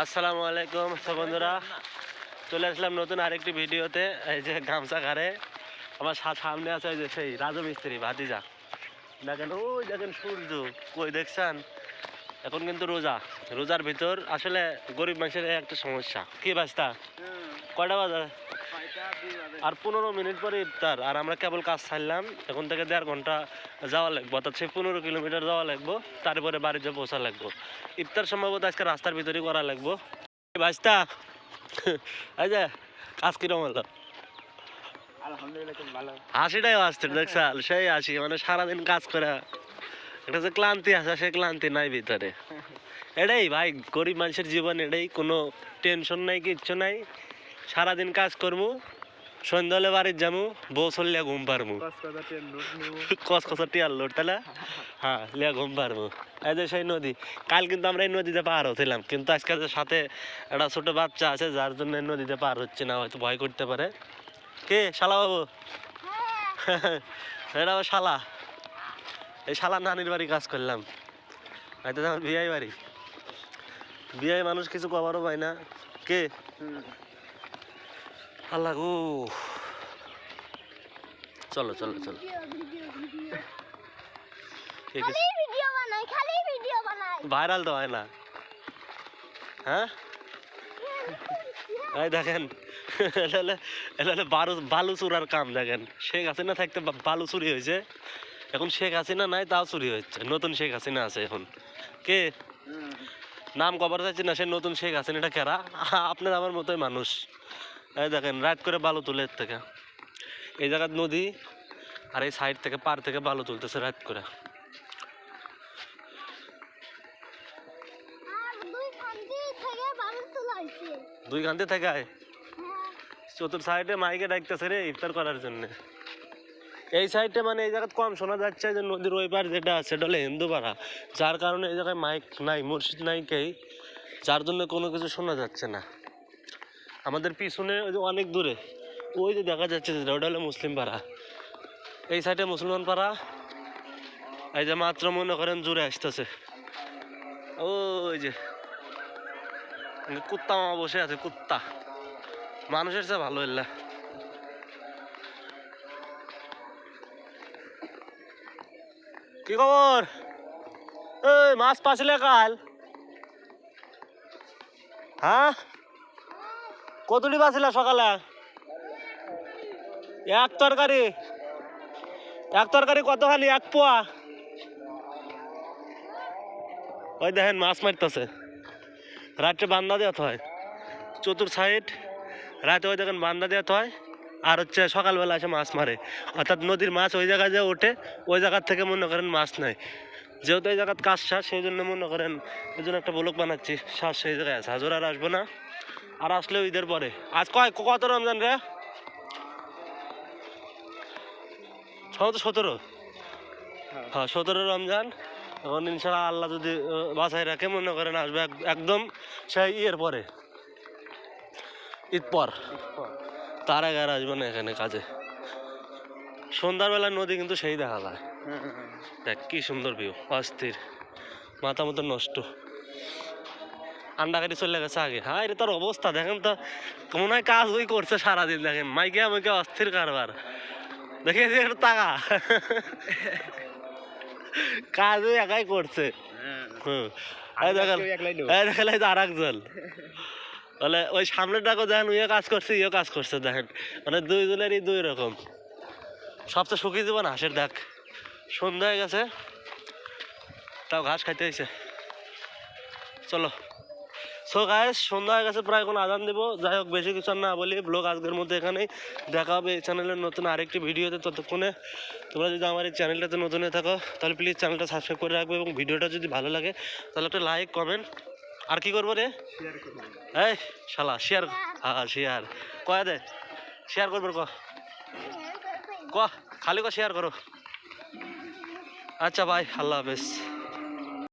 আসসালামু আলাইকুম। সব বন্ধুরা চলে আসলাম নতুন আরেকটি ভিডিওতে। এই যে গামছা ঘাড়ে আমার সামনে আছে ওই যে সেই রাজু মিস্ত্রি ভাতিজা। দেখেন ওই দেখেন সূর্য কই দেখছেন? এখন কিন্তু রোজা রোজার ভিতর আসলে গরিব মানুষের একটা সমস্যা। কি বাস্তা কয়টা বাজার আর পনেরো মিনিট পরে ইফতার। আর আমরা কেবল কাজ ছাড়লাম, এখন থেকে দেড় ঘণ্টা যাওয়া লাগবো, অর্থাৎ সেই পনেরো কিলোমিটার যাওয়া লাগবো, তারপরে বাড়িতে পৌঁছা লাগবো। ইফতার সম্ভবত আজকে রাস্তার ভিতরেই করা লাগবো। এই যে, কাজ কিরম হলো? হাসিটাই আসছে দেখছাল সেই হাসি মানে সারাদিন কাজ করে। একটা যে ক্লান্তি আছে, সেই ক্লান্তি নাই ভিতরে। এটাই ভাই, গরিব মানুষের জীবন, এটাই। কোনো টেনশন নাই, কিচ্ছু নাই। সারাদিন কাজ করব সন্ধ্যা হলে বাড়ির যাব বউ চললে ঘুম পারব কস কস টিয়ার লোড তাহলে হ্যাঁ লিয়া ঘুম পারব এই যে সেই নদী কাল কিন্তু আমরা এই নদীতে পার হচ্ছিলাম কিন্তু আজকে যে সাথে একটা ছোট বাচ্চা আছে যার জন্য এই নদীতে পার হচ্ছে না হয়তো ভয় করতে পারে। কে? শালা বাবু এটা আমার শালা। এই শালা নানির বাড়ি কাজ করলাম। হয়তো আমার বিয়াই বাড়ি। বিয়াই মানুষ কিছু কবারও পায় না। কে? আল্লাহ গো চলো চলো চলো। ঠিক আছে। ভাইরাল তো হয় না। হ্যাঁ? এই দেখেন বালু চুরার কাম দেখেন। শেখ হাসিনা থাকতে বালু চুরি হয়েছে। এখন শেখ হাসিনা নাই তাও চুরি হচ্ছে নতুন শেখ হাসিনা আছে এখন। কে? নাম কবার যাচ্ছে না সে নতুন শেখ হাসিনাটা কেরা? আপনার আমার মতোই মানুষ। এই দেখেন রাত করে বালু তুলে এর থেকে। এই জায়গার নদী আর এই সাইড থেকে পার থেকে বালু তুলতেছে রাত করে। দুই ঘণ্টা থেকে আয়? চতুর সাইডে মাইকে ডাকতেছে রে ইফতার করার জন্য। এই সাইডে মানে এই জায়গায় কম শোনা যাচ্ছে যে নদীর ওই পার যেটা আছে সেটা হলো হিন্দুপাড়া যার কারণে এই জায়গায় মাইক নাই মসজিদ নাই কেই। যার জন্য কোনো কিছু শোনা যাচ্ছে না। আমাদের পিছনে অনেক দূরে। ওই যে দেখা যাচ্ছে ওটা হলো মুসলিম পাড়া। এই সাইডে মুসলমান পাড়া। এই যে মাত্র মনে করেন জুড়ে আসতেছে। ওই যে কুত্তা মামা বসে আছে, কুত্তা। মানুষের চেয়ে ভালো এল্লা কি খবর? মাছ পাছিলে কাল? হ্যাঁ? কতটি পাছিলে সকালে? এক তরকারি। এক তরকারি কতখানি এক পোয়া? ওই দেখেন, মাছ মারতেছে। রাত্রে বান্দা দেওয়া হয়। চতুর সাইড, রাতে ওই দেখেন বান্দা দেওয়া হয়। আর হচ্ছে সকালবেলা এসে মাছ মারে। অর্থাৎ নদীর মাছ ওই জায়গায় যে ওঠে, ওই জায়গার থেকে মনে করেন মাছ নেয়। যেহেতু এই জায়গার কাজ শ্বাস সেই জন্য মনে করেন, ওই জন্য একটা ব্লক বানাচ্ছি। শ্বাস সেই জায়গায় আছে। হাজর আর আসব না। আর আসলে ঈদের পরে। আজ কয়? কত রমজান রে? সতেরো সতেরো? হ্যাঁ। সতেরো রমজান। এখন ইনশাল্লাহ আল্লাহ যদি বাছাই রাখে মনে করেন আসবে এক- একদম সেই ইয়ের পরে। ঈদ পর। তার আগে আর আসবে না এখানে কাজে। সন্ধ্যাবেলা নদী কিন্তু সেই দেখা যায়। দেখ কি সুন্দর ভিউ অস্থির। মাথা মতো নষ্ট। আন্ডা গাড়ি চলে গেছে আগে। হ্যাঁ এটা তার অবস্থা। দেখেন তো মনে হয় কাজ ওই করছে সারাদিন। দেখেন মাইকে আমাকে অস্থির কারবার। দেখে একটু টাকা কাজ ওই একাই করছে। হুম। আর একজন বলে ওই সামনেটাকে দেখেন ইয়ে কাজ করছে ইয়ে কাজ করছে দেখেন। মানে দুইজনেরই দুই রকম। সবচেয়ে শুকিয়ে দেবো না হাঁসের দেখ সন্ধ্যা হয়ে গেছে। তাও ঘাস খাইতে হয়েছে চলো। সো গায়েস সন্ধ্যা হয়ে গেছে প্রায় কোনো আদান দেবো। যাই হোক, বেশি কিছু না বলি। ব্লগ আজকের মধ্যে এখানেই। দেখা হবে এই চ্যানেলের নতুন আরেকটি ভিডিওতে ততক্ষণে। তোমরা যদি আমার এই চ্যানেলটাতে নতুন হয়ে থাকো, তাহলে প্লিজ চ্যানেলটা সাবস্ক্রাইব করে রাখবে এবং ভিডিওটা যদি ভালো লাগে, তাহলে একটা লাইক কমেন্ট আর কি করব রে? এই, শালা শেয়ার হ্যাঁ শেয়ার কয়া দে? শেয়ার করব ক? ক? খালি ক শেয়ার করো। আচ্ছা ভাই আল্লাহ হাফেজ।